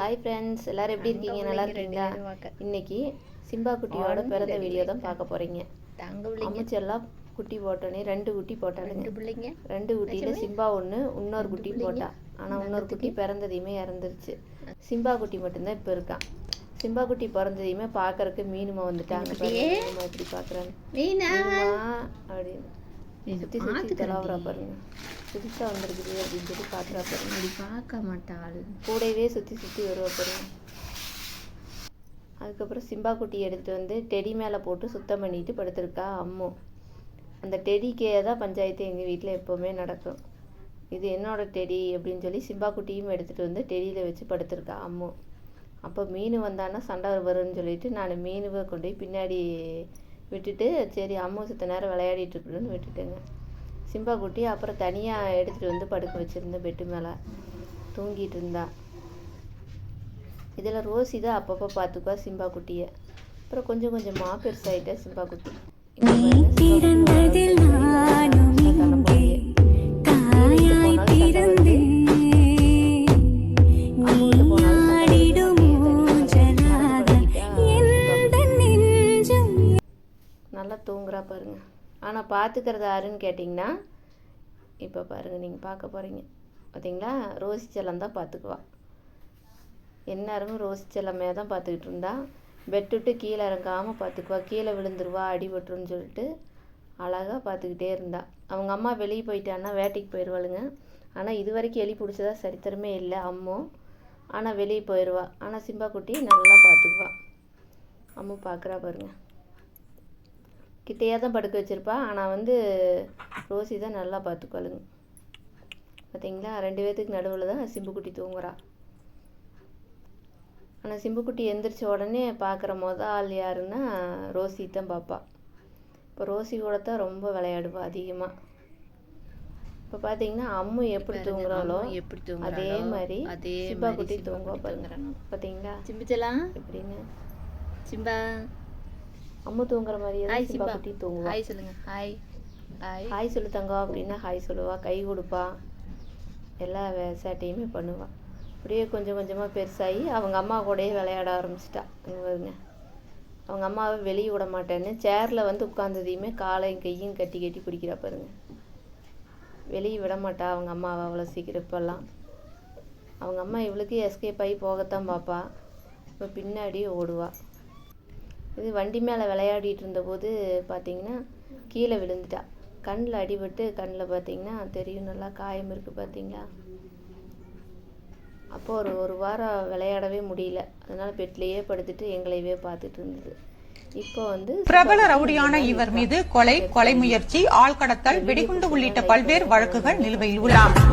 Hi friends எல்லாரும் எப்படி இருக்கீங்க? நல்லா இருக்கீங்களா? இன்னைக்கு சிம்பா குட்டியோட பிறந்த வீடியோ தான் பார்க்க போறீங்க. அமைச்செல்லாம் குட்டி போட்டோன்னே ரெண்டு குட்டி போட்டானுங்க. ரெண்டு பிள்ளைங்க. ரெண்டு குட்டியில சிம்பா ஒன்று இன்னொரு குட்டி போட்டா. ஆனா இன்னொரு குட்டி பிறந்ததையுமே இறந்துருச்சு. சிம்பா குட்டி மட்டும்தான் இப்போ இருக்கான். சிம்பா குட்டி பிறந்ததையுமே பார்க்கறதுக்கு மீனுமா வந்துட்டாங்க எப்படி பார்க்குறாங்க அப்படின்னு. சுற்றி சுற்றி பாருங்க. வந்திருக்குது அப்படின்னு சொல்லி பார்க்குறா பாருங்க. அப்படி பார்க்க மாட்டாள். கூடவே சுற்றி சுற்றி வருவா பாருங்க. அதுக்கப்புறம் சிம்பா குட்டி எடுத்துட்டு வந்து டெடி மேலே போட்டு சுத்தம் பண்ணிட்டு படுத்திருக்கா அம்மு. அந்த டெடிக்கே தான் பஞ்சாயத்து எங்கள் வீட்டில் எப்போவுமே நடக்கும். இது என்னோட டெடி அப்படின்னு சொல்லி சிம்பா குட்டியும் எடுத்துகிட்டு வந்து டெடியில் வச்சு படுத்திருக்கா அம்மு. அப்போ மீன் வந்தான்னா சண்டை வரும்னு சொல்லிட்டு நான் மீனுவை கொண்டு போய் பின்னாடி விட்டுட்டு சரி அம்மா சுத்த நேரம் விளையாடிட்டு இருக்கணும்னு விட்டுட்டேங்க. சிம்பா குட்டி அப்புறம் தனியாக எடுத்துகிட்டு வந்து படுக்க வச்சுருந்தேன் பெட்டு மேலே. தூங்கிட்டு இருந்தா. இதில் ரோசி தான் அப்பப்போ பார்த்துக்குவா சிம்பா குட்டியை. அப்புறம் கொஞ்சம் கொஞ்சமாக பெருசாயிட்டா சிம்பா குட்டி. தூங்குறா பாருங்க. ஆனால் பார்த்துக்கிறது யாருன்னு கேட்டிங்கன்னா இப்போ பாருங்கள் நீங்கள் பார்க்க போகிறீங்க பார்த்தீங்களா ரோசி செல்லம் தான் பார்த்துக்குவா எந்நேரமும் ரோசி செல்லமே தான் பார்த்துக்கிட்டு இருந்தா. பெட் விட்டு கீழே இறங்காமல் பார்த்துக்குவா கீழே விழுந்துருவா அடிபட்டுருன்னு சொல்லிட்டு அழகாக பார்த்துக்கிட்டே இருந்தா. அவங்க அம்மா வெளியே போயிட்டான்னா வேட்டைக்கு போயிடுவாளுங்க ஆனால் இது வரைக்கும் எலி பிடிச்சதா சரித்திரமே இல்லை அம்மும் ஆனால் வெளியே போயிடுவா ஆனால் சிம்பா குட்டி நல்லா பார்த்துக்குவா அம்மு பார்க்குறா பாருங்கள் கிட்டையாக தான் படுக்க வச்சிருப்பா. ஆனால் வந்து ரோசி தான் நல்லா பார்த்துக்குவாளுங்க பார்த்தீங்களா ரெண்டு பேர்த்துக்கு நடுவில் தான் சிம்புக்குட்டி தூங்குறா. ஆனால் சிம்புக்குட்டி எந்திரிச்ச உடனே பார்க்குற மொத ஆள் யாருன்னா ரோசி தான் பார்ப்பா இப்போ ரோசி கூட தான் ரொம்ப விளையாடுவா அதிகமாக இப்போ பார்த்தீங்கன்னா அம்மு எப்படி தூங்குறாளோ எப்படி தூங்குறாளோ, அதே மாதிரி அதே சிம்பா குட்டி தூங்குவா பாருங்க. பார்த்தீங்களா சிம்பிச்சலாம் எப்படின்னு? சிம்பா? அம்மு தூங்குற மாதிரியே தான் சிம்பா குட்டி தூங்குவா. ஹாய் சொல்லுங்க. ஹாய் ஹாய் ஹாய் சொல்லு தங்கம் அப்படின்னா ஹாய் சொல்லுவா. கை கொடுப்பா. எல்லா சேட்டையுமே பண்ணுவா. அப்படியே கொஞ்சம் கொஞ்சமாக பெருசாகி அவங்க அம்மா கூடயே விளையாட ஆரம்பிச்சிட்டா. பாருங்க. அவங்க அம்மாவை வெளியே விட மாட்டேன்னு சேரில் வந்து உட்காந்ததையுமே காலையும் கையும் கட்டி கட்டி பிடிக்கிறா பாருங்க. வெளியே விட மாட்டா. அவங்க அம்மாவை அவ்வளோ சீக்கிரம் இப்போல்லாம். அவங்க அம்மா இவளுக்கு எஸ்கேப் ஆகி போகத்தான் பார்ப்பா இப்போ பின்னாடியே ஓடுவா. இது வண்டி மேலே விளையாடிட்டு இருந்தபோது பார்த்தீங்கன்னா கீழே விழுந்துட்டா. கண்ணில் அடிபட்டு கண்ணில் பார்த்தீங்கன்னா தெரியும் நல்லா காயம் இருக்குது பார்த்தீங்களா அப்போ ஒரு ஒரு வாரம் விளையாடவே முடியல. அதனால பெட்லேயே படுத்துட்டு எங்களையவே பார்த்துட்டு இருந்தது. இப்போ வந்து பிரபல ரவுடியான இவர் மீது கொலை கொலை முயற்சி ஆள்கடத்தல் வெடிகுண்டு உள்ளிட்ட பல்வேறு வழக்குகள் நிலுவையில் உள்ளன.